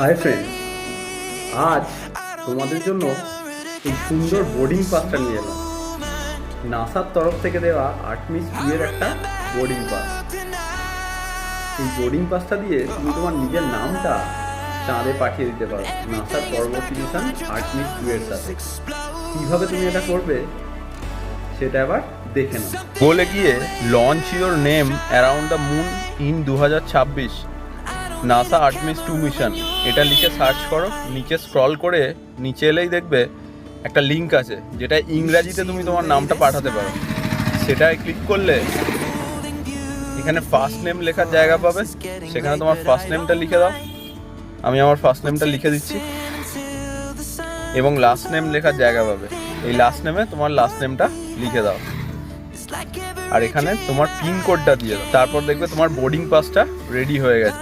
Hi friend আজ তোমাদের জন্য এই সুন্দর বোর্ডিং পাসটা নিয়ে এলাম। নাসার তরফ থেকে দেওয়া আর্টমিস টু এর একটা বোর্ডিং পাস এই বোর্ডিং পাসটা দিয়ে তুমি তোমার নিজের নামটা চাঁদে পাঠিয়ে দিতে পারো। নাসার পরবর্তী মিশন আর্টমিস টু এর সাথে। কীভাবে তুমি এটা করবে, সেটা এবার দেখে নাও। বলে গিয়ে launch your name around the moon in দু হাজার ছাব্বিশ। নাসা আর্টমিস টু মিশন এটা লিখে সার্চ করো, নিচে স্ক্রল করে নিচে এলেই দেখবে একটা লিঙ্ক আছে, যেটা ইংরাজিতে তুমি তোমার নামটা পাঠাতে পারো। সেটায় ক্লিক করলে এখানে ফার্স্ট নেম লেখার জায়গা পাবে। সেখানে তোমার ফার্স্ট নেমটা লিখে দাও। আমি আমার ফার্স্ট নেমটা লিখে দিচ্ছি। এবং লাস্ট নেম লেখার জায়গা পাবে। এই লাস্ট নেমে তোমার লাস্ট নেমটা লিখে দাও। আর এখানে তোমার পিন কোডটা দিয়ে দাও। তারপর দেখবে তোমার বোর্ডিং পাসটা রেডি হয়ে গেছে।